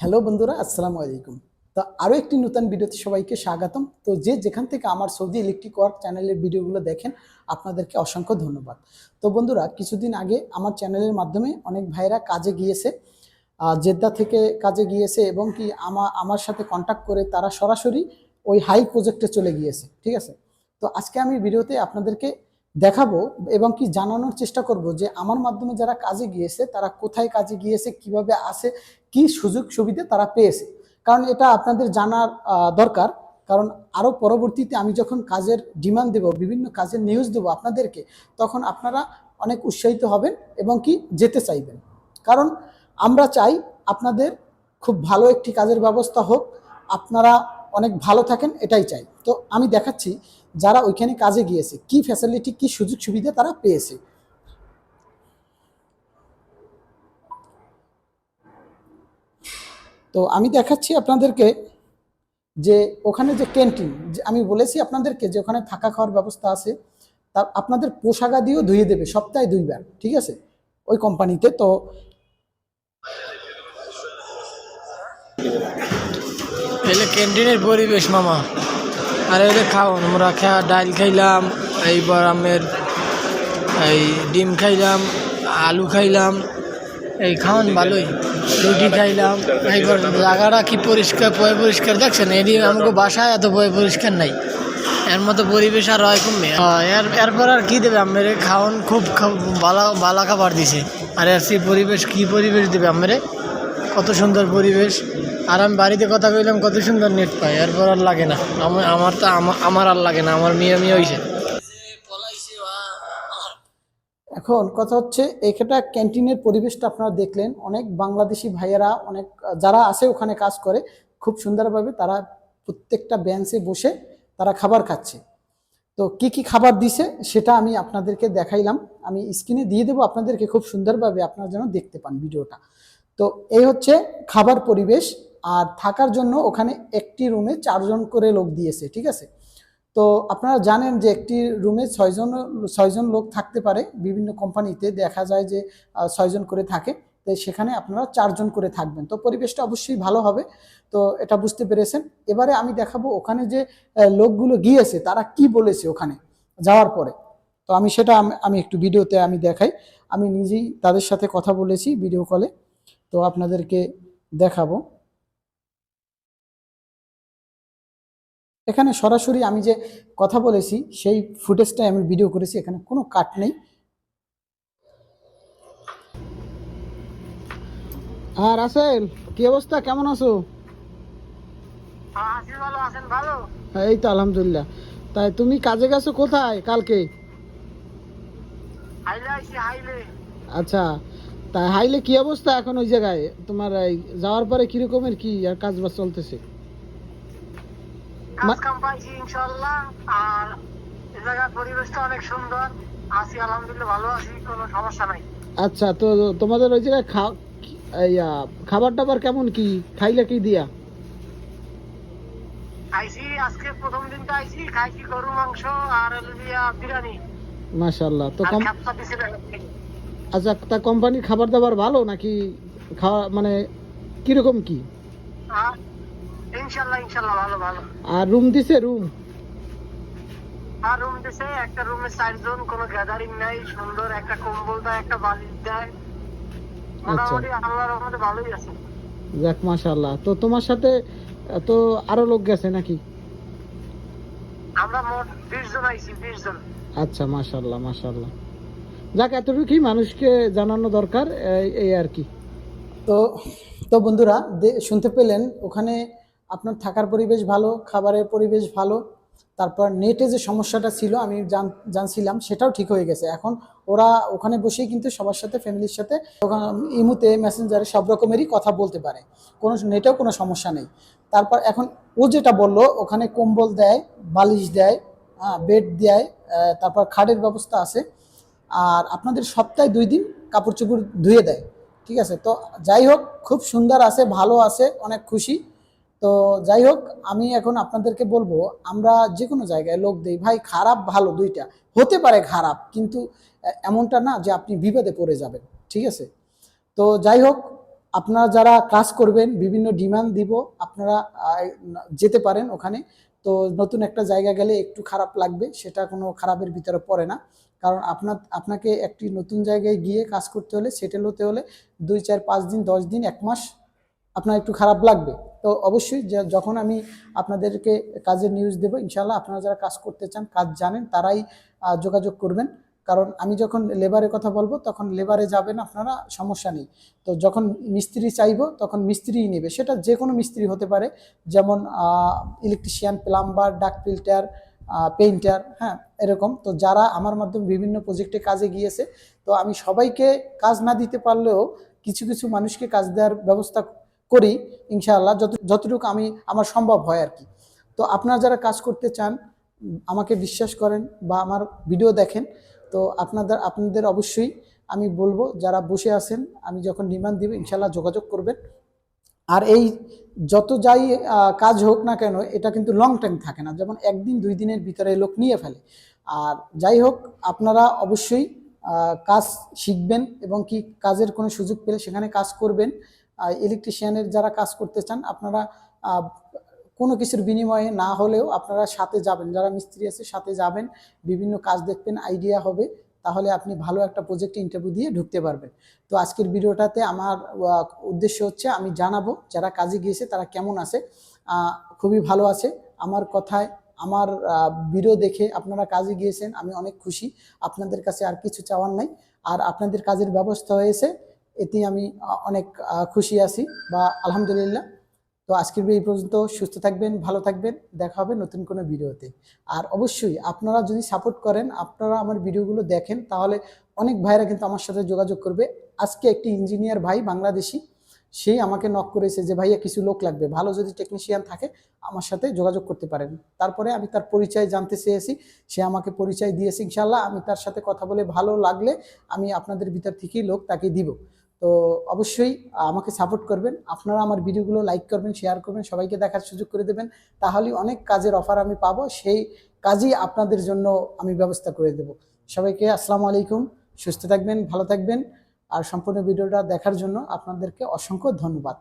Hello বন্ধুরা, আসসালামু আলাইকুম। তো আরও একটি নতুন ভিডিওতে সবাইকে স্বাগতম। তো যে যেখান থেকে আমার সৌদি ইলেকট্রিক ওয়ার্ক চ্যানেলের ভিডিওগুলো দেখেন, আপনাদেরকে অসংখ্য ধন্যবাদ। তো বন্ধুরা, কিছুদিন আগে আমার চ্যানেলের মাধ্যমে অনেক ভাইরা কাজে গিয়েছে জেদ্দা থেকে কাজে গিয়েছে এবং কি আমার আমার সাথে কন্ট্যাক্ট করে তারা সরাসরি ওই হাই প্রজেক্টে চলে গিয়েছে, ঠিক আছে? তো আজকে আমি ভিডিওতে আপনাদেরকে দেখাবো এবং কি জানানোর চেষ্টা করব যে আমার মাধ্যমে যারা কাজে গিয়েছে, তারা কোথায় কাজে গিয়েছে, কীভাবে আসে কি সুযোগ সুবিধা তারা পেয়েছে। কারণ এটা আপনাদের জানার দরকার। কারণ আরও পরবর্তীতে আমি যখন কাজের ডিমান্ড দেব, বিভিন্ন কাজের নিউজ দেব আপনাদেরকে, তখন আপনারা অনেক উৎসাহিত হবেন এবং কি যেতে চাইবেন। কারণ আমরা চাই আপনাদের খুব ভালো একটি কাজের ব্যবস্থা হোক, আপনারা অনেক ভালো থাকেন, এটাই চাই। তো আমি দেখাচ্ছি যারা ওইখানে কাজে গিয়েছে, কি ফ্যাসিলিটি কি সুযোগ সুবিধা তারা পেয়েছে। তো আমি দেখাচ্ছি আপনাদেরকে যে ওখানে যে ক্যান্টিন আমি বলেছি আপনাদেরকে যে ওখানে থাকা খাওয়ার ব্যবস্থা আছে, তা আপনাদের পোশাকা দিয়েও ধুয়ে দেবে, সপ্তাহে দুইবার, ঠিক আছে? ওই কোম্পানিতে তো ক্যান্টিনের পরিবেশ, মামা। আর খাওয়ান আমরা খেয়া ডাল খাইলাম, এইবার আমের এই ডিম খাইলাম, আলু খাইলাম, এই খাওয়ান ভালোই, রুটি খাইলাম, এইবার জায়গাটা কি পরিষ্কার, পয় পরিষ্কার দেখছেন? এটি আমাকে বাসায় এত পয় পরিষ্কার নাই। এর মতো পরিবেশ আর হয় কমবে এর, এরপর আর কী দেবে আমের? খাওয়ান খুব বালা বালা খাবার দিছে। আর এর সেই পরিবেশ কি পরিবেশ দেবে আমেরে? কত সুন্দর পরিবেশ। আর আমি বাড়িতে কথা কইলাম, কত সুন্দর নেট পাই এরপর আর লাগে না। আমার তো আমা- আমার আর লাগে না, আমার মেয়ে মেয়ে হয়েছে এখন কথা হচ্ছে এখানটা ক্যান্টিনের পরিবেশটা আপনারা দেখলেন। অনেক বাংলাদেশি ভাইয়েরা, অনেক, যারা আছে ওখানে কাজ করে, খুব সুন্দরভাবে তারা প্রত্যেকটা বেঞ্চে বসে তারা খাবার খাচ্ছে। তো কি কি খাবার দিছে, সেটা আমি আপনাদেরকে দেখাইলাম। আমি স্ক্রিনে দিয়ে দেবো আপনাদেরকে খুব সুন্দরভাবে আপনারা যেন দেখতে পান ভিডিওটা। তো এই হচ্ছে খাবার পরিবেশ। আর থাকার জন্য ওখানে একটি রুমে চারজন করে লোক দিয়েছে, ঠিক আছে? তো আপনারা জানেন যে একটি রুমে ছয়জন ছয়জন লোক থাকতে পারে, বিভিন্ন কোম্পানিতে দেখা যায় যে ছয়জন করে থাকে, তো সেখানে আপনারা চারজন করে থাকবেন। তো পরিবেশটা অবশ্যই ভালো হবে, তো এটা বুঝতে পেরেছেন। এবারে আমি দেখাবো ওখানে যে লোকগুলো গিয়েছে, তারা কি বলেছে ওখানে যাওয়ার পরে। তো আমি সেটা আমি একটু ভিডিওতে আমি দেখাই। আমি নিজেই তাদের সাথে কথা বলেছি ভিডিও কলে। তো আপনাদেরকে দেখাবো। এখানে সরাসরি আমি যে কথা বলেছি সেই ফুটেজটাই আমি ভিডিও করেছি এখানে কোনো কাট নেই। আর রাসেল কি অবস্থা? কেমন আছো? হ্যাঁ, এই তো আলহামদুলিল্লাহ। তাই তুমি কাজে গেছো কোথায় কালকে? হাইলে আচ্ছা তাই হাইলে কি অবস্থা এখন ওই জায়গায়? তোমার যাওয়ার পরে কিরকমের কি আর কাজ বাজ চলতেছে? মা- কাম পাইছি ইনশাল্লাহ আর এই জায়গার পরিবেশটা অনেক সুন্দর। আছি আলহামদুলিল্লাহ ভালো আছি কোনো সমস্যা নাই। আচ্ছা তো তোমাদের ওই জায়গায় খাবার টাবার কেমন কি? খাইলে কি দিয়া? আজকে প্রথম আইছি খাইছি গরু মাংস আর বিরিয়ানি। মাশাল্লাহ তো কম। আচ্ছা তা কোম্পানির খাবার দাবার ভালো নাকি খাওয়া মানে কীরকম কি? আর ইনশাল্লাহ ইনশাল্লাহ ভালো ভালো। আর রুম দিছে রুম আর রুম দিছে একটা রুমে চারজন কোনো গ্যাদারিং নাই সুন্দর একটা কম্বল দেয় একটা বালিশ দেয়। মোটামুটি আল্লাহর রহমতে ভালোই আছে। যাক মাশাল্লাহ তো তোমার সাথে তো আরও লোক গেছে নাকি? আমরা মোট বিশ জন আইছি বিশ জন। আচ্ছা মাশাল্লাহ মাশাল্লাহ যাক এতটুকুই মানুষকে জানানো দরকার এই আর কি। তো তো বন্ধুরা শুনতে পেলেন ওখানে আপনার থাকার পরিবেশ ভালো, খাবারের পরিবেশ ভালো, তারপর নেটে যে সমস্যাটা ছিল, আমি জান, জানছিলাম, সেটাও ঠিক হয়ে গেছে। এখন ওরা ওখানে বসেই কিন্তু সবার সাথে ফ্যামিলির সাথে, ওখানে, ইমুতে মেসেঞ্জারে সব রকমেরই কথা বলতে পারে। কোনো নেটেও কোনো সমস্যা নেই। তারপর এখন ও যেটা বলল, ওখানে কম্বল দেয়, বালিশ দেয় হ্যাঁ বেড দেয় তারপর খাটের ব্যবস্থা আছে। আর আপনাদের সপ্তাহে দুই দিন কাপড় চোপড় ধুয়ে দেয়। ঠিক আছে? তো যাই হোক, খুব সুন্দর আছে, ভালো আছে, অনেক খুশি। তো যাই হোক, আমি এখন আপনাদেরকে বলব, আমরা যে কোনো জায়গায় লোক দেই, ভাই খারাপ ভালো দুইটা, হতে পারে খারাপ, কিন্তু এমনটা না যে আপনি বিপদে পড়ে যাবেন, ঠিক আছে? তো যাই হোক, আপনারা যারা কাজ করবেন, বিভিন্ন ডিমান্ড দিব, আপনারা যেতে পারেন ওখানে, তো নতুন একটা জায়গা গেলে একটু খারাপ লাগবে, সেটা কোনো খারাপের ভিতরে পড়ে না, কারণ আপনার, আপনাকে একটি নতুন জায়গায় গিয়ে কাজ করতে হলে সেটেল হতে হলে দুই, চার, পাঁচ দিন, দশ দিন, এক মাস আপনার একটু খারাপ লাগবে। তো অবশ্যই যখন আমি আপনাদেরকে কাজের নিউজ দেবো ইনশাল্লাহ আপনারা যারা কাজ করতে চান, কাজ জানেন, তারাই যোগাযোগ করবেন। কারণ আমি যখন লেবারের কথা বলব, তখন লেবারে যাবেন আপনারা, সমস্যা নেই। তো যখন মিস্ত্রি চাইব, তখন মিস্ত্রিই নেবে। সেটা যে কোনো মিস্ত্রি হতে পারে, যেমন electrician plumber duct filter painter হ্যাঁ এরকম। তো যারা আমার মাধ্যমে বিভিন্ন প্রজেক্টে কাজে গিয়েছে, তো আমি সবাইকে কাজ না দিতে পারলেও কিছু কিছু মানুষকে কাজ দেওয়ার ব্যবস্থা করি, ইনশাআল্লাহ, যত, যতটুকু আমি, আমার সম্ভব হয় আর কি। তো আপনারা যারা কাজ করতে চান, আমাকে বিশ্বাস করেন বা আমার ভিডিও দেখেন, তো আপনাদের আপনাদের অবশ্যই আমি বলব, যারা বসে আছেন, আমি যখন ডিমান্ড দিব ইনশাল্লাহ যোগাযোগ করবেন। আর এই যত যাই কাজ হোক না কেন, এটা কিন্তু লং টাইম থাকে না। যেমন একদিন, দুই দিনের ভিতরে লোক নিয়ে ফেলে। আর যাই হোক, আপনারা অবশ্যই কাজ শিখবেন এবং কি কাজের কোনো সুযোগ পেলে সেখানে কাজ করবেন। ইলেকট্রিশিয়ানের যারা কাজ করতে চান, আপনারা কোনো কিছুর বিনিময়ে না হলেও আপনারা সাথে যাবেন। যারা মিস্ত্রি আছে, সাথে যাবেন। বিভিন্ন কাজ দেখবেন আইডিয়া হবে। তাহলে আপনি ভালো একটা প্রজেক্টে ইন্টারভিউ দিয়ে ঢুকতে পারবেন। তো আজকের ভিডিওটাতে আমার উদ্দেশ্য হচ্ছে, আমি জানাব যারা কাজে গিয়েছে, তারা কেমন আছে। খুবই ভালো আছে। আমার কথায়, আমার ভিডিও দেখে আপনারা কাজে গিয়েছেন, আমি অনেক খুশি। আপনাদের কাছে আর কিছু চাওয়ার নাই। আর আপনাদের কাজের ব্যবস্থা হয়েছে এতে আমি অনেক খুশি আছি বা আলহামদুলিল্লাহ। তো আজকের এই পর্যন্ত। সুস্থ থাকবেন, ভালো থাকবেন। দেখা হবে নতুন কোনো ভিডিওতে। আর অবশ্যই আপনারা যদি সাপোর্ট করেন, আপনারা আমার ভিডিওগুলো দেখেন, তাহলে অনেক ভাইরা কিন্তু আমার সাথে যোগাযোগ করবে। আজকে একটি ইঞ্জিনিয়ার ভাই বাংলাদেশি সেই আমাকে নক করেছে যে, ভাইয়া, কিছু লোক লাগবে। ভালো যদি টেকনিশিয়ান থাকে, আমার সাথে যোগাযোগ করতে পারেন। তারপরে আমি তার পরিচয় জানতে চেয়েছি। সে আমাকে পরিচয় দিয়েছে। ইনশাল্লাহ আমি তার সাথে কথা বলে ভালো লাগলে আমি আপনাদের ভিতর থেকেই লোক তাকে দিব। তো অবশ্যই আমাকে সাপোর্ট করবেন। আপনারা আমার ভিডিওগুলো লাইক করবেন শেয়ার করবেন, সবাইকে দেখার সুযোগ করে দেবেন। তাহলে অনেক কাজের অফার আমি পাবো, সেই কাজই আপনাদের জন্য আমি ব্যবস্থা করে দেব। সবাইকে আসসালামু আলাইকুম, সুস্থ থাকবেন, ভালো থাকবেন। আর সম্পূর্ণ ভিডিওটা দেখার জন্য আপনাদেরকে অসংখ্য ধন্যবাদ।